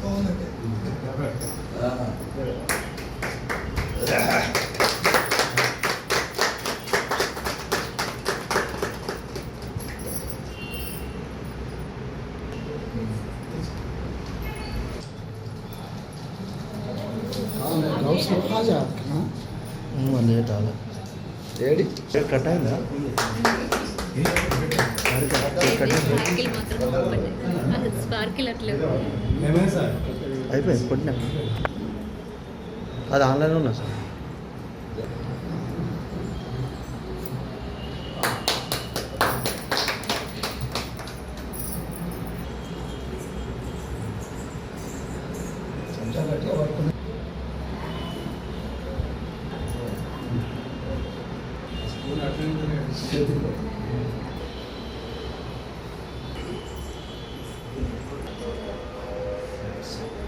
బాగుందంటే లేట్ అలా AD. కట్టాయిందా sprinkle అయిపోయింది కొట్టినా. అది ఆన్లైన్లో ఉన్నా సార్.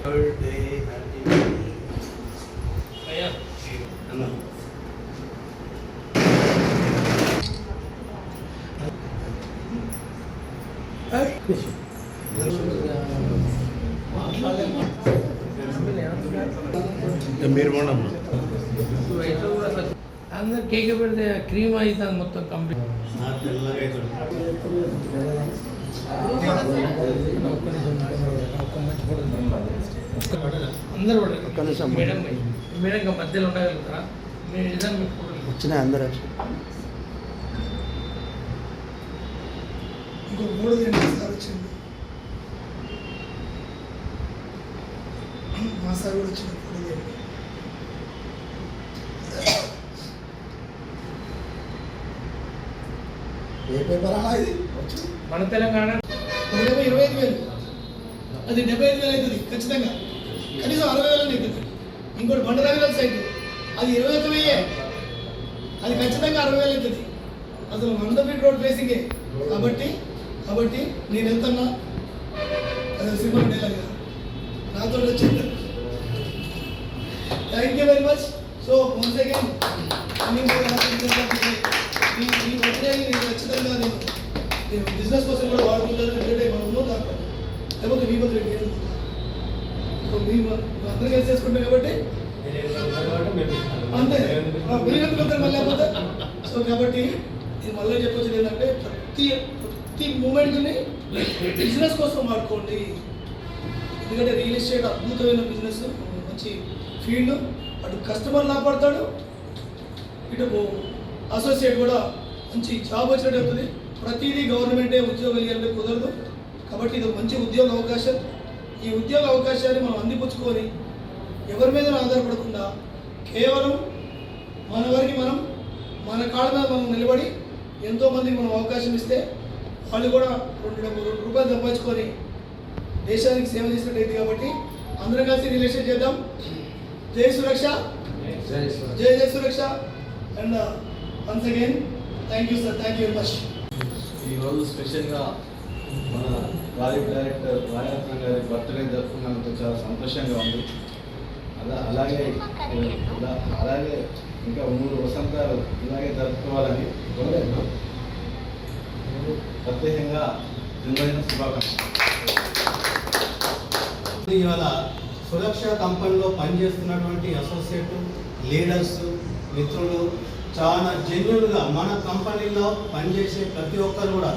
Birthday, happy అన్న మీరు పోండి అందరు కేక్ పెడితే క్రీమ్ అవుతుంది మొత్తం కంప్లీట్ అందరు ఒక్క నిమిషం. మేడం మధ్యలో ఉండగలుగుతారా? మీరు వచ్చినాయి అందరు. ఇంకో మూడు వచ్చింది. మా సార్ కూడా వచ్చింది మూడు గంటలు ఏ పేపర్ ఇది? మన తెలంగాణ ఒకటేమో ఇరవై ఐదు వేలు. అది డెబ్బై ఐదు వేలు అవుతుంది ఖచ్చితంగా. కనీసం అరవై వేలు అవుతుంది ఇంకోటి బండరాగల సైట్ అది ఇరవై ఒక్క వెయ్యే అది ఖచ్చితంగా అరవై వేలు అవుతుంది. అసలు వంద ఫీట్ రోడ్ ఫేసింగే కాబట్టి కాబట్టి నేను వెళ్తున్నా. అది సినిమా డైలాగ్ నాతో వచ్చింది thank you very much so once again ఈ ఈ నేను ఖచ్చితంగా నేను నేను బిజినెస్ కోసం కూడా వాడుకుంటాను ఎందుకంటే మనము లేకపోతే మీ బదులు నేను మీ అందరూ కలిసి చేసుకుంటాం కాబట్టి అంతే మీరు ఎందుకు మళ్ళీ లేకపోతే సో కాబట్టి నేను మళ్ళీ చెప్పొచ్చేది ఏంటంటే ప్రతి ప్రతి మూమెంట్ని బిజినెస్ కోసం వాడుకోండి ఎందుకంటే రియల్ ఎస్టేట్ అద్భుతమైన బిజినెస్ మంచి ఫీల్డ్ అటు కస్టమర్ లాభపడతాడు ఇటు అసోసియేట్ కూడా మంచి జాబ్ వచ్చినట్టు అవుతుంది. ప్రతిదీ గవర్నమెంటే ఉద్యోగం ఇవ్వాలంటే కుదరదు. కాబట్టి ఇది మంచి ఉద్యోగ అవకాశం. ఈ ఉద్యోగ అవకాశాన్ని మనం అందిపుచ్చుకొని ఎవరి మీద ఆధారపడకుండా కేవలం మన వరకు మనం మన కాళ్ళ మీద మనం నిలబడి ఎంతోమందికి మనం అవకాశం ఇస్తే వాళ్ళు కూడా రెండు డబ్బు రెండు రూపాయలు సంపాదించుకొని దేశానికి సేవ చేసినట్టయితే కాబట్టి అందరం కలిసి రిలేషన్ చేద్దాం. Jai Suraksha. Jai Jai Suraksha. And once again thank you sir thank you very much ఈరోజు స్పెషల్గా మన ప్రాజెక్ట్ డైరెక్టర్ రాయరత్నం గారి బర్త్డే జరుపుకున్నందుకు చాలా సంతోషంగా ఉంది. అలా అలాగే అలాగే ఇంకా మూడు వసంతాలు ఇలాగే జరుపుకోవాలని కోరేను. ప్రత్యేకంగా జన్మదిన శుభాకాంక్షలు. ఇవాళ సురక్ష కంపెనీలో పనిచేస్తున్నటువంటి అసోసియేట్ లీడర్స్ మిత్రులు చాలా జెన్యున్గా మన కంపెనీలో పనిచేసే ప్రతి ఒక్కరు కూడా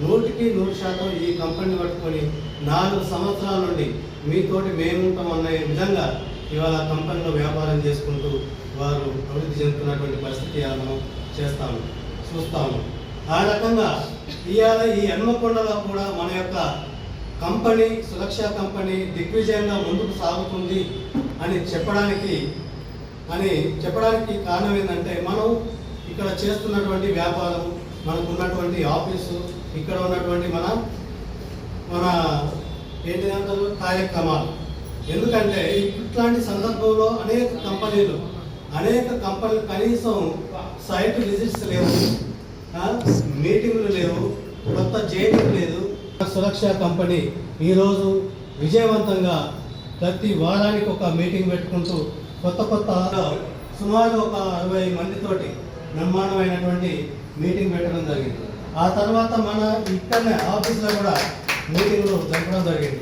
నూటికి నూరు శాతం ఈ కంపెనీ పట్టుకొని నాలుగు సంవత్సరాల నుండి మీతోటి మేముంటాం అనే విధంగా ఇవాళ కంపెనీలో వ్యాపారం చేసుకుంటూ వారు అభివృద్ధి చెందుతున్నటువంటి పరిస్థితి మనం చేస్తాము చూస్తాము. ఆ రకంగా ఇవాళ ఈ హన్మకొండలో కూడా మన యొక్క కంపెనీ సురక్షా కంపెనీ దిగ్విజయంగా ముందుకు సాగుతుంది అని చెప్పడానికి అని చెప్పడానికి కారణం ఏంటంటే మనం ఇక్కడ చేస్తున్నటువంటి వ్యాపారం మనకు ఉన్నటువంటి ఆఫీసు ఇక్కడ ఉన్నటువంటి మన మన ఏంటి అంటారు? కార్యక్రమాలు. ఎందుకంటే ఇట్లాంటి సందర్భంలో అనేక కంపెనీలు అనేక కంపెనీలు కనీసం సైట్ విజిట్స్ లేవు మీటింగ్లు లేవు కొత్త జైలు లేదు. సురక్ష కంపెనీ ఈరోజు విజయవంతంగా ప్రతి వారానికి ఒక మీటింగ్ పెట్టుకుంటూ కొత్త కొత్త సుమారు ఒక అరవై మందితోటి బ్రహ్మాండమైనటువంటి మీటింగ్ పెట్టడం జరిగింది. ఆ తర్వాత మన ఇక్కడనే ఆఫీస్లో కూడా మీటింగ్లు జరపడం జరిగింది.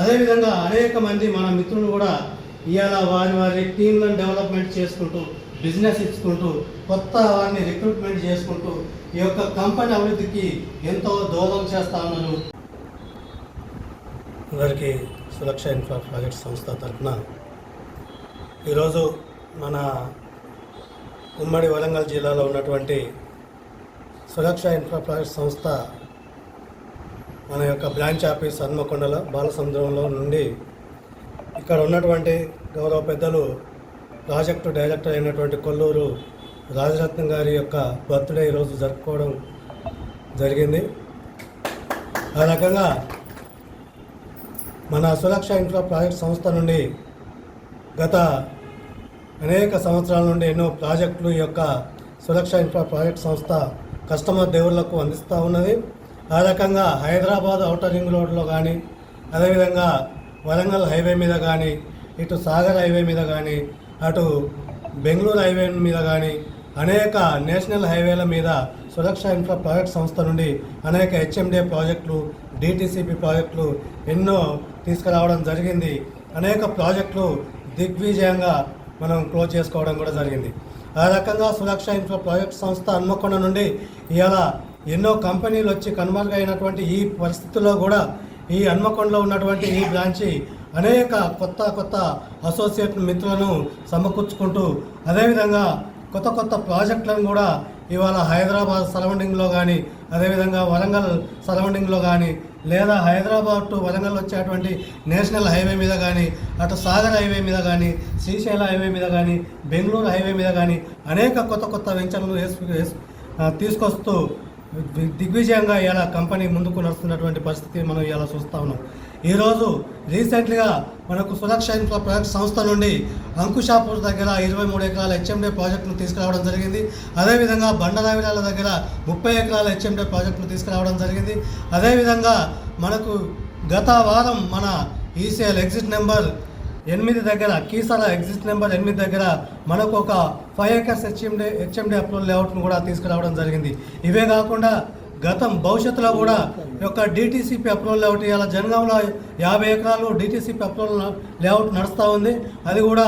అదేవిధంగా అనేక మంది మన మిత్రులు కూడా ఇవాళ వారి వారి టీంలను డెవలప్మెంట్ చేసుకుంటూ బిజినెస్ ఇచ్చుకుంటూ కొత్త వారిని రిక్రూట్మెంట్ చేసుకుంటూ ఈ యొక్క కంపెనీ అభివృద్ధికి ఎంతో దోహదం చేస్తా ఉన్నారు. అందరికీ సురక్ష ఇన్ఫ్రా ప్రాజెక్ట్ సంస్థ తరఫున ఈరోజు మన ఉమ్మడి వరంగల్ జిల్లాలో ఉన్నటువంటి సురక్ష ఇన్ఫ్రాప్రాజెక్ట్ సంస్థ మన యొక్క బ్రాంచ్ ఆఫీస్ హన్మకొండలో బాలసముద్రంలో నుండి ఇక్కడ ఉన్నటువంటి గౌరవ పెద్దలు ప్రాజెక్టు డైరెక్టర్ అయినటువంటి కొల్లూరు రాజరత్నం గారి యొక్క బర్త్డే ఈరోజు జరుపుకోవడం జరిగింది. ఆ రకంగా మన సురక్ష ఇన్ఫ్రా ప్రాజెక్ట్ సంస్థ నుండి గత అనేక సంవత్సరాల నుండి ఎన్నో ప్రాజెక్టులు యొక్క సురక్ష ఇన్ఫ్రా ప్రాజెక్ట్ సంస్థ కస్టమర్ దేవుళ్ళకు అందిస్తూ ఉన్నది. ఆ రకంగా హైదరాబాద్ ఔటర్ రింగ్ రోడ్లో కానీ అదేవిధంగా వరంగల్ హైవే మీద కానీ ఇటు సాగర్ హైవే మీద కానీ అటు బెంగళూరు హైవే మీద కానీ అనేక నేషనల్ హైవేల మీద సురక్ష ఇన్ఫ్రా ప్రాజెక్ట్ సంస్థ నుండి అనేక హెచ్ఎండే ప్రాజెక్టులు డిటిసిపి ప్రాజెక్టులు ఎన్నో తీసుకురావడం జరిగింది. అనేక ప్రాజెక్టులు దిగ్విజయంగా మనం క్లోజ్ చేసుకోవడం కూడా జరిగింది. ఆ రకంగా సురక్ష ఇన్ఫ్రా ప్రాజెక్ట్ సంస్థ హన్మకొండ నుండి ఇవాళ ఎన్నో కంపెనీలు వచ్చి కనుమరుగైనటువంటి ఈ పరిస్థితుల్లో కూడా ఈ హన్మకొండలో ఉన్నటువంటి ఈ బ్రాంచి అనేక కొత్త కొత్త అసోసియేట్ మిత్రులను సమకూర్చుకుంటూ అదేవిధంగా కొత్త కొత్త ప్రాజెక్టులను కూడా ఇవాళ హైదరాబాద్ సరౌండింగ్లో కానీ అదేవిధంగా వరంగల్ సరౌండింగ్లో కానీ లేదా హైదరాబాద్ టు వరంగల్ వచ్చేటువంటి నేషనల్ హైవే మీద కానీ అటు సాగర్ హైవే మీద కానీ శ్రీశైల హైవే మీద కానీ బెంగళూరు హైవే మీద కానీ అనేక కొత్త కొత్త వెంచర్లు వేసు తీసుకొస్తూ దిగ్విజయంగా ఇలా కంపెనీ ముందుకు నడుస్తున్నటువంటి పరిస్థితి మనం ఇలా చూస్తూ ఉన్నాం. ఈరోజు రీసెంట్గా మనకు సురక్ష ఇన్ఫ్రా ప్రాజెక్ట్ సంస్థ నుండి అంకుషాపూర్ దగ్గర ఇరవై మూడు ఎకరాల హెచ్ఎండే ప్రాజెక్టును తీసుకురావడం జరిగింది. అదేవిధంగా బండరావిరాల దగ్గర ముప్పై ఎకరాల హెచ్ఎండే ప్రాజెక్టును తీసుకురావడం జరిగింది. అదేవిధంగా మనకు గత వారం మన ఈసీఎల్ ఎగ్జిట్ నెంబర్ ఎనిమిది దగ్గర కీసాల ఎగ్జిట్ నెంబర్ ఎనిమిది దగ్గర మనకు ఒక five acres HMD HMD approval లేఅవుట్ను కూడా తీసుకురావడం జరిగింది. ఇవే కాకుండా గతం భవిష్యత్తులో కూడా యొక్క డిటీసీపీ అప్రూవల్ లేఅవుట్ ఇలా జనగాంలో యాభై ఎకరాలు డిటీసీపీ అప్రూవల్ లేఅవుట్ నడుస్తూ ఉంది. అది కూడా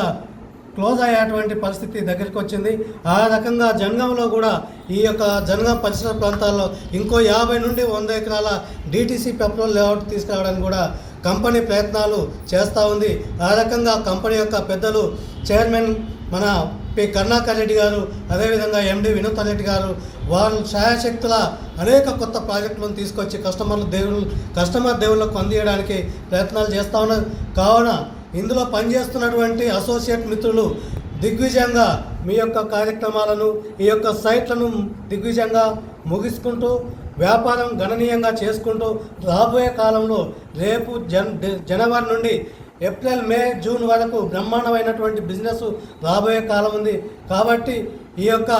క్లోజ్ అయ్యేటువంటి పరిస్థితి దగ్గరికి వచ్చింది. ఆ రకంగా జనగాంలో కూడా ఈ యొక్క జనగాం పరిసర ప్రాంతాల్లో ఇంకో యాభై నుండి వంద ఎకరాల డీటీసీ పెప్రోల్ లేఅవుట్ తీసుకురావడానికి కూడా కంపెనీ ప్రయత్నాలు చేస్తూ ఉంది. ఆ రకంగా కంపెనీ యొక్క పెద్దలు చైర్మన్ మన పి. కరుణాకర్ రెడ్డి గారు అదేవిధంగా ఎండి వినూతన్ రెడ్డి గారు వారు ఛాయాశక్తుల అనేక కొత్త ప్రాజెక్టులను తీసుకొచ్చి కస్టమర్లు దేవుళ్ళు కస్టమర్ దేవుళ్ళకు అందియడానికి ప్రయత్నాలు చేస్తూ ఉన్నారు. కావున ఇందులో పనిచేస్తున్నటువంటి అసోసియేట్ మిత్రులు దిగ్విజయంగా మీ యొక్క కార్యక్రమాలను ఈ యొక్క సైట్లను దిగ్విజయంగా ముగించుకుంటూ వ్యాపారం గణనీయంగా చేసుకుంటూ రాబోయే కాలంలో రేపు జన్ జనవరి నుండి ఏప్రిల్ మే జూన్ వరకు బ్రహ్మాండమైనటువంటి బిజినెస్ రాబోయే కాలం ఉంది. కాబట్టి ఈ యొక్క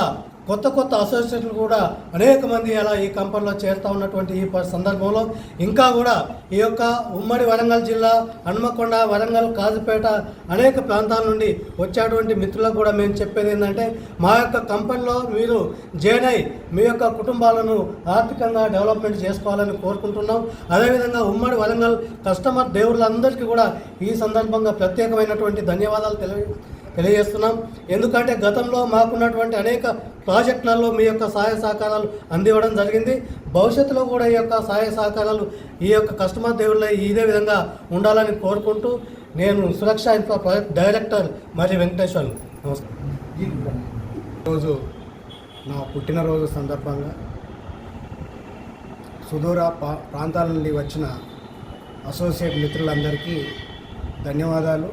కొత్త కొత్త అసోసియేట్లు కూడా అనేక మంది అలా ఈ కంపెనీలో చేరుతూ ఉన్నటువంటి ఈ ప- సందర్భంలో ఇంకా కూడా ఈ యొక్క ఉమ్మడి వరంగల్ జిల్లా హనుమకొండ వరంగల్ కాజుపేట అనేక ప్రాంతాల నుండి వచ్చేటువంటి మిత్రులకు కూడా మేము చెప్పేది ఏంటంటే మా యొక్క కంపెనీలో మీరు జాయిన్ అయి మీ యొక్క కుటుంబాలను ఆర్థికంగా డెవలప్మెంట్ చేసుకోవాలని కోరుకుంటున్నాం. అదేవిధంగా ఉమ్మడి వరంగల్ కస్టమర్ దేవుళ్ళందరికీ కూడా ఈ సందర్భంగా ప్రత్యేకమైనటువంటి ధన్యవాదాలు తెలియ తెలియజేస్తున్నాం. ఎందుకంటే గతంలో మాకున్నటువంటి అనేక ప్రాజెక్టులలో మీ యొక్క సహాయ సహకారాలు అందివ్వడం జరిగింది. భవిష్యత్తులో కూడా ఈ యొక్క సహాయ సహకారాలు ఈ యొక్క కస్టమర్ దేవుళ్ళ ఇదే విధంగా ఉండాలని కోరుకుంటూ నేను సురక్ష ఇన్ఫ్రా ప్రాజెక్ట్ డైరెక్టర్ మరి వెంకటేశ్వర్ నమస్కారం. రోజు నా పుట్టినరోజు సందర్భంగా సుదూర పా- ప్రాంతాల నుండి వచ్చిన అసోసియేట్ మిత్రులందరికీ ధన్యవాదాలు.